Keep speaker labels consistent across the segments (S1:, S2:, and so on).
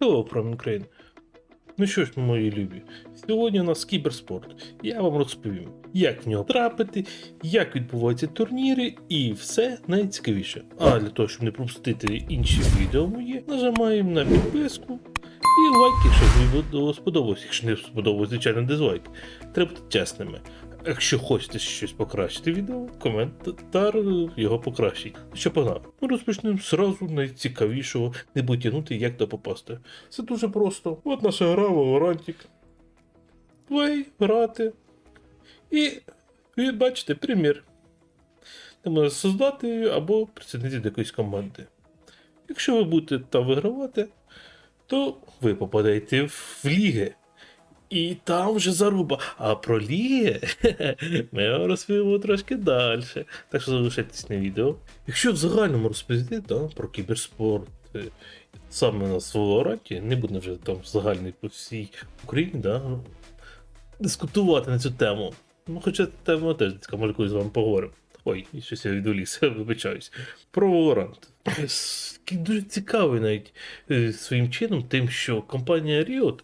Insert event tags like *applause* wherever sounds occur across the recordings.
S1: Hello from Ukraine. Ну що ж, мої любі, сьогодні у нас кіберспорт. Я вам розповім, як в нього трапити, як відбуваються турніри і все найцікавіше. А для того, щоб не пропустити інші відео мої, нажимаємо на підписку і лайк, якщо відео сподобалось. Якщо не сподобалось, звичайно, дизлайк. Треба бути чесними. Якщо хочете щось покращити відео, коментар його покращить. Що погнали? Ми розпочнемо зразу найцікавішого, не будь тягнути, як то попасти. Це дуже просто. От наша гра Valorantик. Плей, грати. І ви бачите примір. Де можна создати або присоединити до якоїсь команди. Якщо ви будете там вигравати, то ви попадаєте в ліги. І там вже заруба. А про ліги *laughs* ми вам розповімо трошки далі. Так що залишайтесь на відео. Якщо в загальному розповісти да, про кіберспорт, е, саме на Valorant, не буде вже там загальний по всій Україні, да, дискутувати на цю тему. Ну, хоча тема теж може колись з вами поговоримо. Ой, і щось я відволікся, *laughs* вибачаюсь. Про Valorant. Дуже цікавий навіть е, своїм чином, тим, що компанія Riot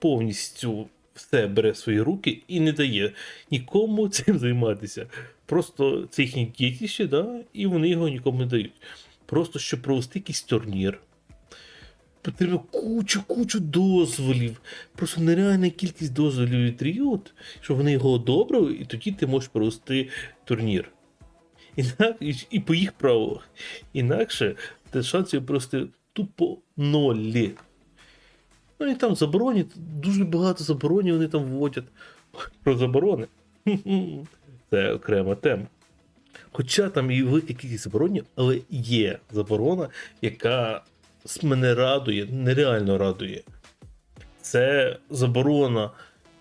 S1: повністю все бере в свої руки і не дає нікому *laughs* цим займатися. Просто це їхнє дітище, да, і вони його нікому не дають. Просто щоб провести якийсь турнір. Потрібно кучу-кучу дозволів. Просто нереальна кількість дозволів від Riot, щоб вони його одобрили, і тоді ти можеш провести турнір. Інак, і по їх правилах. Інакше ти шансів просто тупо нолі. Ну і там забороні, дуже багато заборонів вони там вводять. *laughs* Про заборони. *laughs* Це окрема тема. Хоча там і велика кількість заборонів, але є заборона, яка мене радує, нереально радує. Це заборона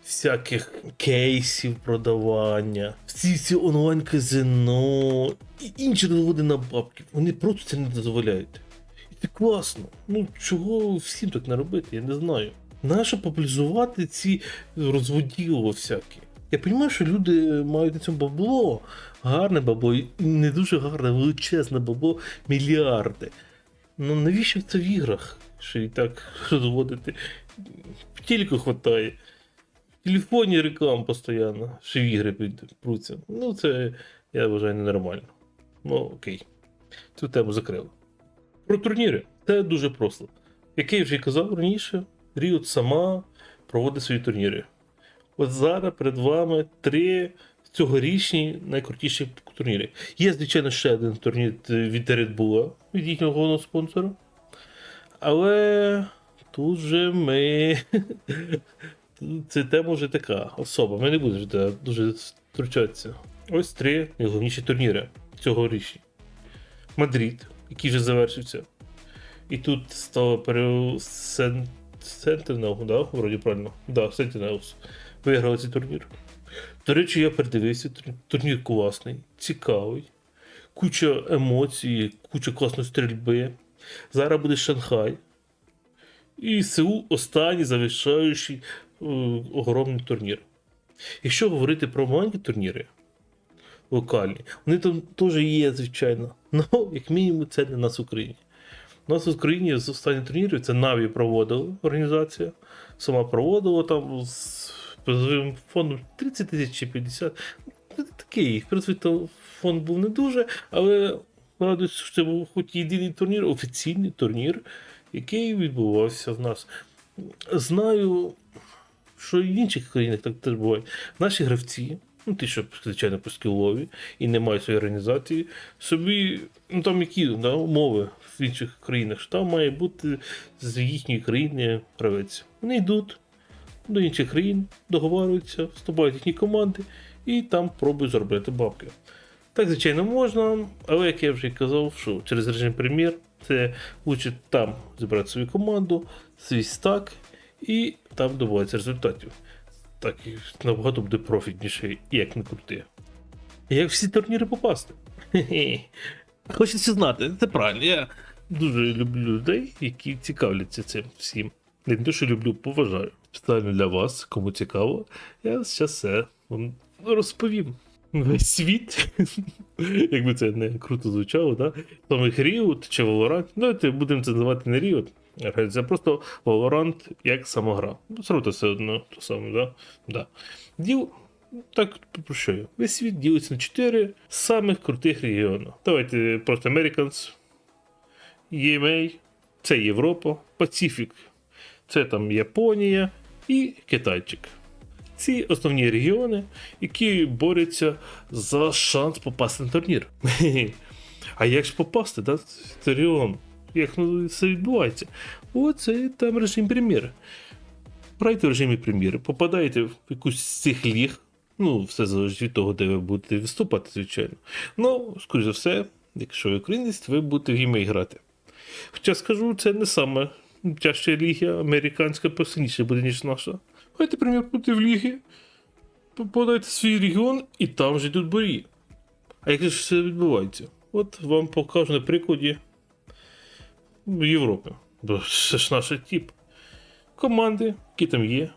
S1: всяких кейсів продавання, всі ці онлайн-казино і інші розводи на бабки. Вони просто це не дозволяють. І це класно. Ну чого всім так не робити, я не знаю. Нащо популяризувати ці розводіло всякі? Я розумію, що люди мають на цьому бабло, гарне бабло, не дуже гарне, величезне бабло, мільярди. Ну навіщо це в іграх? Що і так *laughs* розводити? Тільки хватає. В телефоні реклам постійно, що в ігри пруться. Ну, це, я вважаю, ненормально. Ну, окей. Цю тему закрили. Про турніри. Це дуже просто. Як я вже казав раніше, Ріот сама проводить свої турніри. От зараз перед вами три цьогорічні найкрутіші турніри. Є, звичайно, ще один турнір від Red Bull, від їхнього головного спонсора. Але тут же ми. *laughs* Ця тема вже така особа. Ми не будемо дуже втручатися. Ось три найголовніші турніри цьогорічні. Мадрид, який вже завершився. І тут пере... Сен... Сентинел, да? Вроді правильно. Да, Сентинелс. Виграли цей турнір. До речі, я передивився, турнір класний, цікавий, куча емоцій, куча класної стрільби. Зараз буде Шанхай. І Сеул останній завершаючий е, огромний турнір. Якщо говорити про маленькі турніри, локальні, вони там теж є, звичайно. Ну, як мінімум, це для нас в Україні. У нас в Україні з останніх турнірів це Наві проводила організація, сама проводила там з призовим фондом 30 тисяч чи 50. Ну, Такий призовий то фонд був не дуже, але радуюсь, що це був хоч єдиний турнір, офіційний турнір, який відбувався в нас. Знаю, що і в інших країнах так теж буває. Наші гравці, ну ті, що, звичайно, по скілові і не мають своєї організації, собі, ну там які да, умови в інших країнах, що там має бути з їхньої країни гравець. Вони йдуть до інших країн, договорюються, вступають в їхні команди і там пробують заробляти бабки. Так, звичайно, можна, але як я вже казав, що через режим прем'єр це лучше там зібрати свою команду, свій стак і там добуватися результатів. Так набагато буде профітніше, як не крути. Як всі турніри попасти? *laughs* Хочеться знати, це правильно. Я дуже люблю людей, які цікавляться цим всім. Не те, що люблю, поважаю. Спеціально для вас, кому цікаво, я зараз все вам розповім. Весь світ, *laughs* якби це не круто звучало, да? Саме Ріот чи Valorant, давайте будемо це називати не Ріот, Це просто Valorant як самогра. Абсолютно все одно то саме, да? Да. Діл, так про що я? Весь світ ділиться на чотири самих крутих регіони. Давайте просто Americans, EMA, це Європа, Пацифік, це там Японія і Китайчик. Ці основні регіони, які борються за шанс попасти на турнір. *laughs* А як ж попасти, да? Це регіон? Як це відбувається? Оце там режим прем'єри. Грайте в режимі прем'єри, попадаєте в якусь з цих ліг. Ну, все залежить від того, де ви будете виступати, звичайно. Ну, скоріш за все, якщо ви українець, ви будете в гімей грати. Хоча скажу, це не саме тяжча ліга, американська посильніше буде, ніж наша. Грайте прем'єр будете в лігі, попадайте в свій регіон, і там вже йдуть бої. А як же все відбувається? От вам покажу на прикладі Європи. Бо це ж наш тип. Команди, які там є.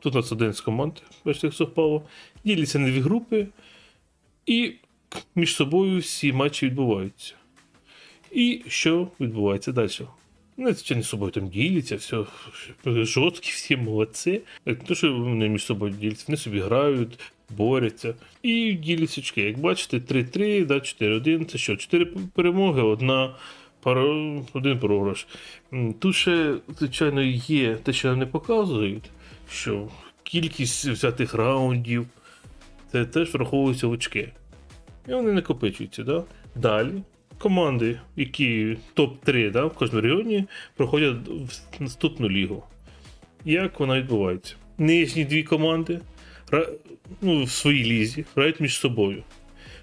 S1: Тут у нас один з команд, бачите, як совпало. Діляться на дві групи, і між собою всі матчі відбуваються. І що відбувається далі? Ну, звичайно, собою там діляться, все жорсткі, всі молодці. Не те, що вони між собою діляться, вони собі грають, борються. І діляться очки. Як бачите, 3-3, да, 4-1. Це що? 4 перемоги, одна пара, один програш. Тут ще, звичайно, є те, що не показують, що кількість взятих раундів, це теж враховуються в очки. І вони накопичуються. Да? Далі команди, які топ-3 да, в кожному регіоні, проходять в наступну лігу. Як вона відбувається? Нижні дві команди ну, в своїй лізі грають між собою.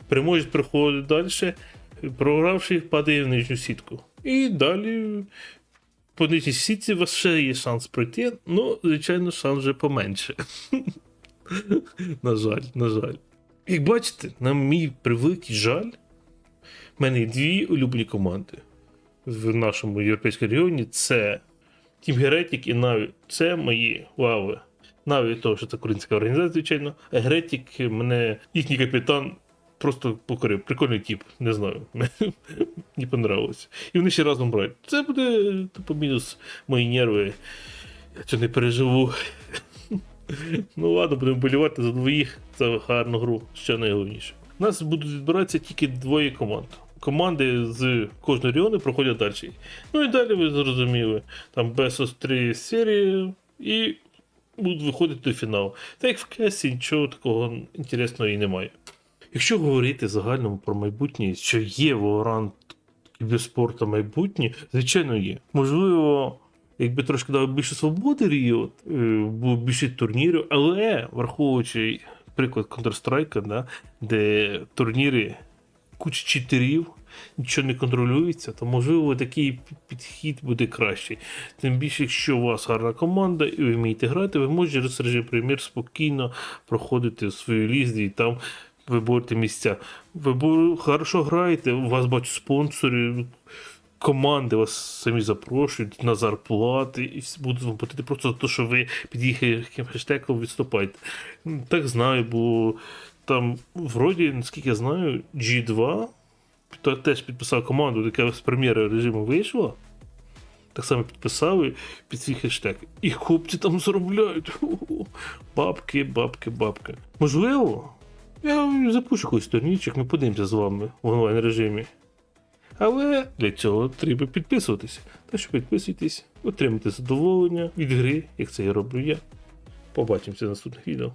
S1: Переможець приходить далі, програвши, падає в нижню сітку. І далі по нижній сітці у вас ще є шанс пройти, ну, звичайно, шанс вже поменше. *laughs* на жаль, на жаль. Як бачите, на мій превеликий жаль, в мене дві улюблені команди в нашому європейському регіоні це Team Heretic і Na'Vi. Це мої лави. Na'Vi, того, що це українська організація, звичайно. А Heretic мене їхній капітан просто покорив. Прикольний тип, не знаю. *laughs* Мені понравилось. І вони ще разом грають. Це буде типу, мінус мої нерви. Я цього не переживу. *laughs* Ну ладно, будемо болівати за двоїх за гарну гру, що найголовніше. У нас будуть відбиратися тільки двоє команд. Команди з кожного регіону проходять далі. Ну і далі ви зрозуміли. Там без 3 серії і будуть виходити до фіналу. Так як в кесі нічого такого інтересного і немає. Якщо говорити загальному про майбутнє, що є Valorant кіберспорту майбутнє, звичайно є. Можливо, якби трошки дав більше свободи Ріот, е, було більше турнірів, але враховуючи приклад Counter-Strike, да, де турніри куча читерів, нічого не контролюється, то можливо такий підхід буде кращий. Тим більше, якщо у вас гарна команда і ви вмієте грати, ви можете через режим прем'єр спокійно проходити в свою лізі і там виборити місця. Ви хорошо граєте, у вас бачу спонсори, команди вас самі запрошують на зарплати і будуть вам платити просто за те, що ви під їх хештегом відступаєте. Так знаю, бо там, вроді, наскільки я знаю, G2 то теж підписав команду, яка з прем'єри режиму вийшла. Так само підписали під свій хештег. І хлопці там заробляють. Бабки, бабки, бабки. Можливо, я запущу якийсь турнірчик, ми подивимося з вами в онлайн режимі. Але для цього треба підписуватися. Так що підписуйтесь, отримайте задоволення від гри, як це я роблю я. Побачимося в наступних відео.